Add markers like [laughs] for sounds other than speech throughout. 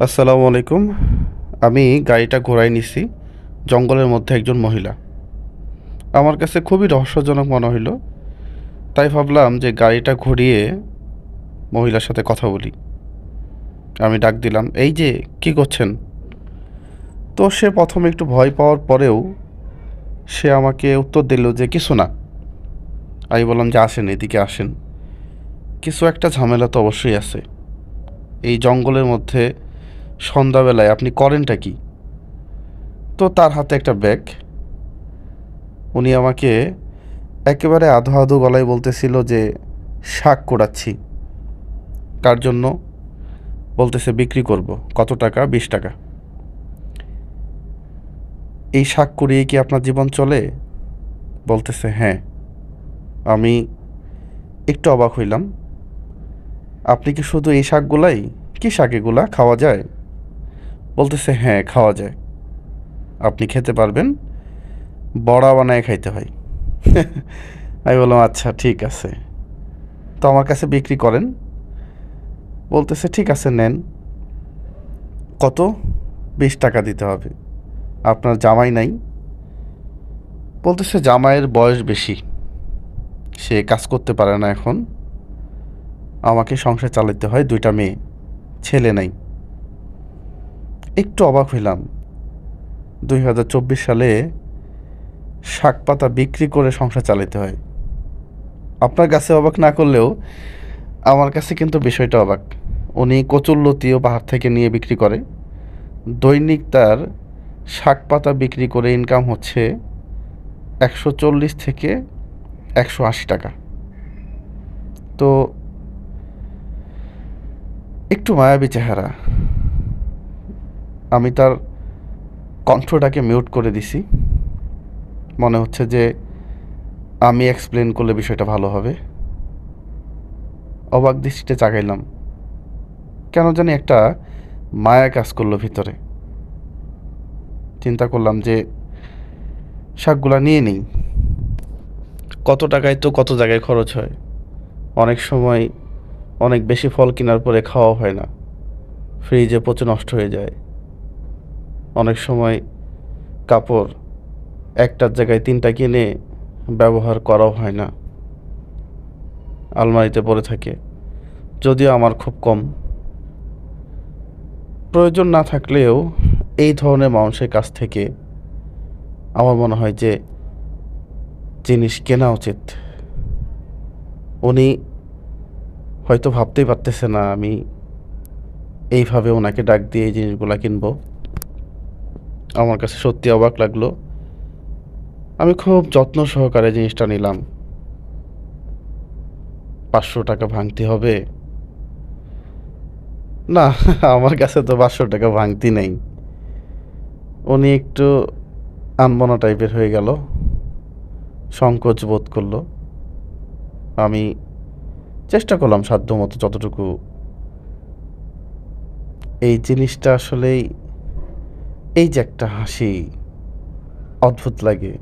আসসালামু আলাইকুম। আমি গাড়িটা ঘোরাই নিছি, জঙ্গলের মধ্যে একজন মহিলা। আমার কাছে খুবই রহস্যজনক মনে হইল, তাই ভাবলাম যে গাড়িটা ঘুরিয়ে মহিলার সাথে কথা বলি। আমি ডাক দিলাম, এই যে, কি করছেন? তো সে প্রথমে একটু ভয় পাওয়ার পরেও সে আমাকে উত্তর দিল যে, কিছু না। আমি বললাম যে, আসেন, এদিকে আসেন। কিছু একটা ঝামেলা তো অবশ্যই আছে। এই জঙ্গলের মধ্যে সন্ধ্যাবেলায় আপনি করেনটা কি? তো তার হাতে একটা ব্যাগ। উনি আমাকে একেবারে আধো আধো গলায় বলতেছিল যে, শাক কোড়াচ্ছি। কার জন্য? বলতেছে, বিক্রি করব। কত টাকা? বিশ টাকা। এই শাক কুড়িয়ে কি আপনার জীবন চলে? বলতেছে হ্যাঁ। আমি একটু অবাক হইলাম। আপনি কি শুধু এই শাকগুলাই? কি শাক এগুলা? খাওয়া যায়? বলতেছে হ্যাঁ খাওয়া যায়। আপনি খেতে পারবেন। বড়া বানায় খাইতে হয়। [laughs] আমি বললাম আচ্ছা ঠিক আছে। তো আমার কাছে বিক্রি করেন। বলতেছে, ঠিক আছে, নেন। কত? বিশ টাকা দিতে হবে। আপনার জামাই নাই? বলতেছে, জামাইয়ের বয়স বেশি। সে কাজ করতে পারে না এখন। আমাকে সংসার চালাতে হয়, দুইটা মেয়ে, ছেলে নাই। একটু অবাক হইলাম। দুই হাজার চব্বিশ সালে শাক পাতা বিক্রি করে সংসার চালাতে হয়। আপনার কাছে অবাক না করলেও আমার কাছে কিন্তু বিষয়টা অবাক। উনি কচুরলতিও পাহাড় থেকে নিয়ে বিক্রি করে। দৈনিক তার শাক পাতা বিক্রি করে ইনকাম হচ্ছে একশো চল্লিশ থেকে একশো আশি টাকা। তো একটু মায়াবী চেহারা। আমি তার কণ্ঠটাকে মিউট করে দিছি। মনে হচ্ছে যে আমি এক্সপ্লেন করলে বিষয়টা ভালো হবে। অবাক দৃষ্টিতে চাগাইলাম, কেন জানি একটা মায়া কাজ করল ভিতরে। চিন্তা করলাম যে শাকগুলা নিয়ে নিই। কত টাকায় তো কত জায়গায় খরচ হয়। অনেক সময় অনেক বেশি ফল কেনার পরে খাওয়া হয় না। ফ্রিজে পচে নষ্ট হয়ে যায়। অনেক সময় কাপড় একটার জায়গায় তিনটা কিনে ব্যবহার করাও হয় না। আলমারিতে পড়ে থাকে। যদিও আমার খুব কম। প্রয়োজন না থাকলেও এই ধরনের মানুষের কাছ থেকে আমার মনে হয় যে জিনিস কেনা উচিত। উনি হয়তো ভাবতেই পারতেছে না আমি এইভাবে ওনাকে ডাক দিয়ে এই জিনিসগুলো কিনবো। আমার কাছে সত্যি অবাক লাগল। আমি খুব যত্ন সহকারে জিনিসটা নিলাম। পাঁচশো টাকা ভাঙতি হবে? না, আমার কাছে তো পাঁচশো টাকা ভাঙতি নেই। উনি একটু আনমনা টাইপের হয়ে গেল। সংকোচ বোধ করল। আমি চেষ্টা করলাম সাধ্য মতো যতটুকু। এই জিনিসটা আসলেই এই যে একটা হাসি, অদ্ভুত লাগে।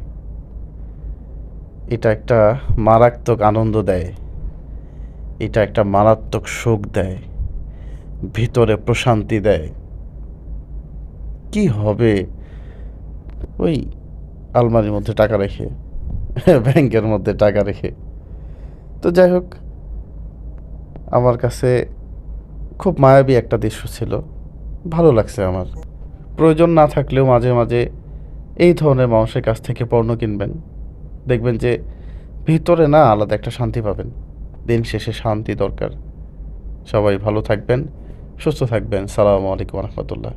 এটা একটা মারাত্মক আনন্দ দেয়। এটা একটা মারাত্মক শোক দেয়। ভিতরে প্রশান্তি দেয়। কি হবে? ওই আলমারির মধ্যে টাকা রেখে, ব্যাংকের মধ্যে টাকা রেখে। তো যাই হোক, আমার কাছে খুব মায়াবী একটা দৃশ্য ছিল। ভালো লাগছে আমার। প্রয়োজন না থাকলেও মাঝে মাঝে এই ধরনের মানুষের কাছ থেকে পণ্য কিনবেন। দেখবেন যে ভিতরে না আলাদা একটা শান্তি পাবেন। দিন শেষে শান্তি দরকার। সবাই ভালো থাকবেন, সুস্থ থাকবেন। সালামু আলাইকুম রহমতুল্লাহ।